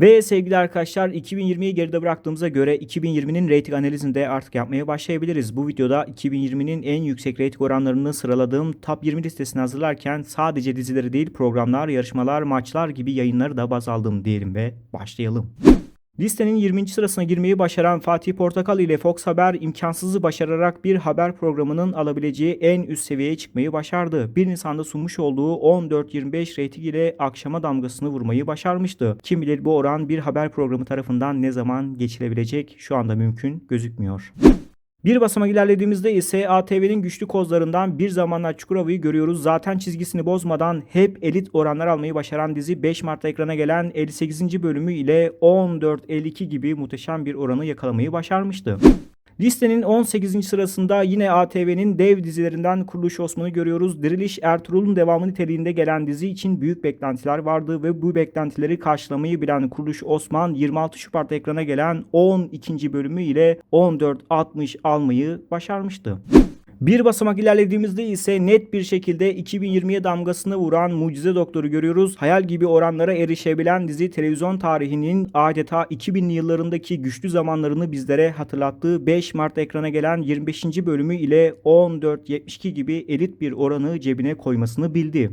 Ve sevgili arkadaşlar 2020'yi geride bıraktığımıza göre 2020'nin reyting analizinde artık yapmaya başlayabiliriz. Bu videoda 2020'nin en yüksek reyting oranlarını sıraladığım top 20 listesini hazırlarken sadece dizileri değil programlar, yarışmalar, maçlar gibi yayınları da baz aldım diyelim ve başlayalım. Listenin 20. sırasına girmeyi başaran Fatih Portakal ile Fox Haber imkansızı başararak bir haber programının alabileceği en üst seviyeye çıkmayı başardı. 1 Nisan'da sunmuş olduğu 14-25 reyting ile akşama damgasını vurmayı başarmıştı. Kim bilir bu oran bir haber programı tarafından ne zaman geçilebilecek şu anda mümkün gözükmüyor. Bir basamak ilerlediğimizde ise ATV'nin güçlü kozlarından bir zamanlar Çukurova'yı görüyoruz. Zaten çizgisini bozmadan hep elit oranlar almayı başaran dizi 5 Mart'ta ekrana gelen 58. bölümü ile 14-52 gibi muhteşem bir oranı yakalamayı başarmıştı. Listenin 18. sırasında yine ATV'nin dev dizilerinden Kuruluş Osman'ı görüyoruz. Diriliş Ertuğrul'un devamı niteliğinde gelen dizi için büyük beklentiler vardı ve bu beklentileri karşılamayı bilen Kuruluş Osman 26 Şubat'ta ekrana gelen 12. bölümü ile 14.60 almayı başarmıştı. Bir basamak ilerlediğimizde ise net bir şekilde 2020'ye damgasını vuran Mucize Doktor'u görüyoruz. Hayal gibi oranlara erişebilen dizi televizyon tarihinin adeta 2000'li yıllarındaki güçlü zamanlarını bizlere hatırlattığı 5 Mart ekrana gelen 25. bölümü ile 14.72 gibi elit bir oranı cebine koymasını bildi.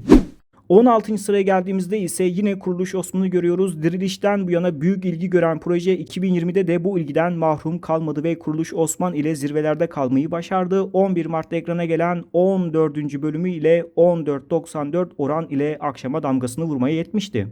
16. sıraya geldiğimizde ise yine Kuruluş Osman'ı görüyoruz. Dirilişten bu yana büyük ilgi gören proje 2020'de de bu ilgiden mahrum kalmadı ve Kuruluş Osman ile zirvelerde kalmayı başardı. 11 Mart'ta ekrana gelen 14. bölümü ile 14.94 oran ile akşama damgasını vurmaya yetmişti.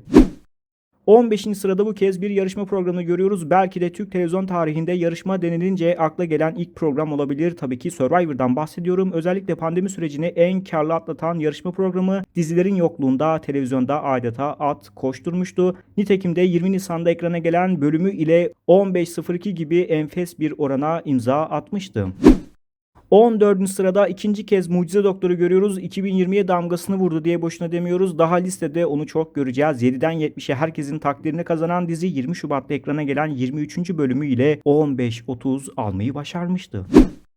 15. sırada bu kez bir yarışma programını görüyoruz. Belki de Türk televizyon tarihinde yarışma denilince akla gelen ilk program olabilir. Tabii ki Survivor'dan bahsediyorum. Özellikle pandemi sürecini en karlı atlatan yarışma programı dizilerin yokluğunda televizyonda adeta at koşturmuştu. Nitekim de 20 Nisan'da ekrana gelen bölümü ile 15.02 gibi enfes bir orana imza atmıştı. 14. sırada ikinci kez Mucize Doktor'u görüyoruz. 2020'ye damgasını vurdu diye boşuna demiyoruz. Daha listede onu çok göreceğiz. 7'den 70'e herkesin takdirini kazanan dizi 20 Şubat'ta ekrana gelen 23. bölümü ile 15.30 almayı başarmıştı.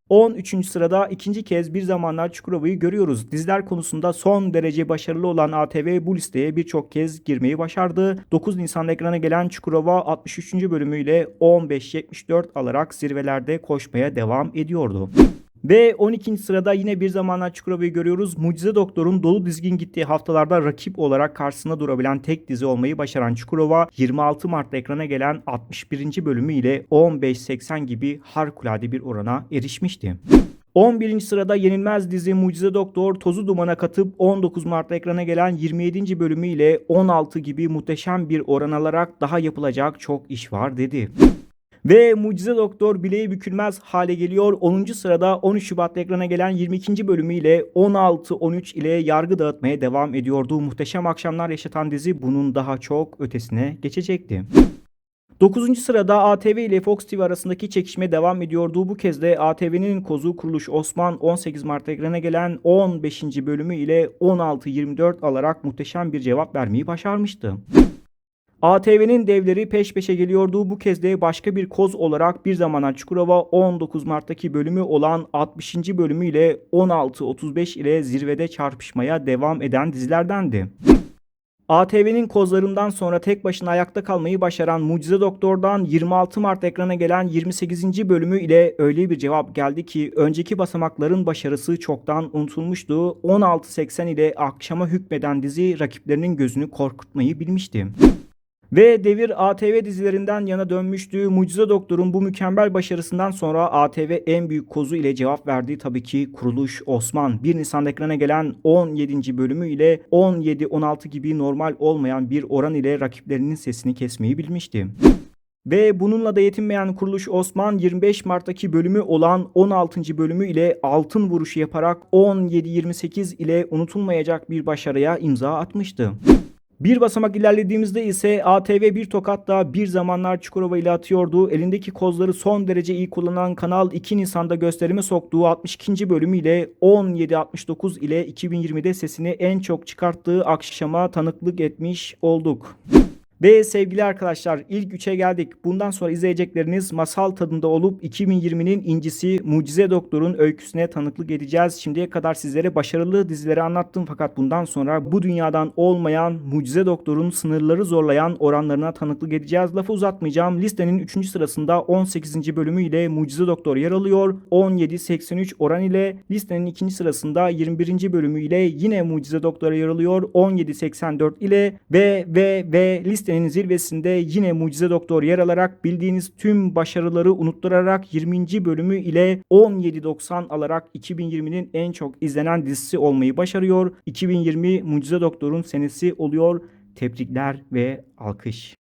13. sırada ikinci kez bir zamanlar Çukurova'yı görüyoruz. Diziler konusunda son derece başarılı olan ATV bu listeye birçok kez girmeyi başardı. 9 Nisan'da ekrana gelen Çukurova 63. bölümüyle 15.74 alarak zirvelerde koşmaya devam ediyordu. Ve 12. sırada yine bir zamanlar Çukurova'yı görüyoruz. Mucize Doktor'un dolu dizgin gittiği haftalarda rakip olarak karşısında durabilen tek dizi olmayı başaran Çukurova 26 Mart'ta ekrana gelen 61. bölümü ile 15.80 gibi harikulade bir orana erişmişti. 11. sırada yenilmez dizi Mucize Doktor tozu dumana katıp 19 Mart'ta ekrana gelen 27. bölümü ile 16 gibi muhteşem bir oran alarak daha yapılacak çok iş var dedi. Ve Mucize Doktor bileği bükülmez hale geliyor. 10. sırada 13 Şubat'ta ekrana gelen 22. bölümüyle 16-13 ile yargı dağıtmaya devam ediyordu. Muhteşem akşamlar yaşatan dizi bunun daha çok ötesine geçecekti. 9. sırada ATV ile Fox TV arasındaki çekişme devam ediyordu. Bu kez de ATV'nin kozu kuruluş Osman 18 Mart'ta ekrana gelen 15. bölümü ile 16-24 alarak muhteşem bir cevap vermeyi başarmıştı. ATV'nin devleri peş peşe geliyordu. Bu kez de başka bir koz olarak bir zamanlar Çukurova 19 Mart'taki bölümü olan 60. bölümüyle 16-35 ile zirvede çarpışmaya devam eden dizilerdendi. ATV'nin kozlarından sonra tek başına ayakta kalmayı başaran Mucize Doktor'dan 26 Mart ekrana gelen 28. bölümü ile öyle bir cevap geldi ki önceki basamakların başarısı çoktan unutulmuştu. 16.80 ile akşama hükmeden dizi rakiplerinin gözünü korkutmayı bilmişti. Ve devir ATV dizilerinden yana dönmüştü. Mucize Doktor'un bu mükemmel başarısından sonra ATV en büyük kozu ile cevap verdi. Tabii ki Kuruluş Osman. 1 Nisan'da ekrana gelen 17. bölümü ile 17-16 gibi normal olmayan bir oran ile rakiplerinin sesini kesmeyi bilmişti. Ve bununla da yetinmeyen kuruluş Osman 25 Mart'taki bölümü olan 16. bölümü ile altın vuruşu yaparak 17-28 ile unutulmayacak bir başarıya imza atmıştı. Bir basamak ilerlediğimizde ise ATV bir tokatla bir zamanlar Çukurova ile atıyordu. Elindeki kozları son derece iyi kullanan kanal 2 Nisan'da gösterime soktuğu 62. bölümüyle 17.69 ile 2020'de sesini en çok çıkarttığı akşama tanıklık etmiş olduk. Ve sevgili arkadaşlar ilk 3'e geldik. Bundan sonra izleyecekleriniz masal tadında olup 2020'nin incisi Mucize Doktor'un öyküsüne tanıklık edeceğiz. Şimdiye kadar sizlere başarılı dizileri anlattım fakat bundan sonra bu dünyadan olmayan Mucize Doktor'un sınırları zorlayan oranlarına tanıklık edeceğiz. Lafı uzatmayacağım. Listenin 3. sırasında 18. bölümü ile Mucize Doktor yer alıyor. 17.83 oran ile listenin 2. sırasında 21. bölümü ile yine Mucize Doktor yer alıyor. 17.84 ile ve ve ve listenin zirvesinde yine Mucize Doktor yer alarak bildiğiniz tüm başarıları unutturarak 20. bölümü ile 17.90 alarak 2020'nin en çok izlenen dizisi olmayı başarıyor. 2020 Mucize Doktor'un senesi oluyor. Tebrikler ve alkış.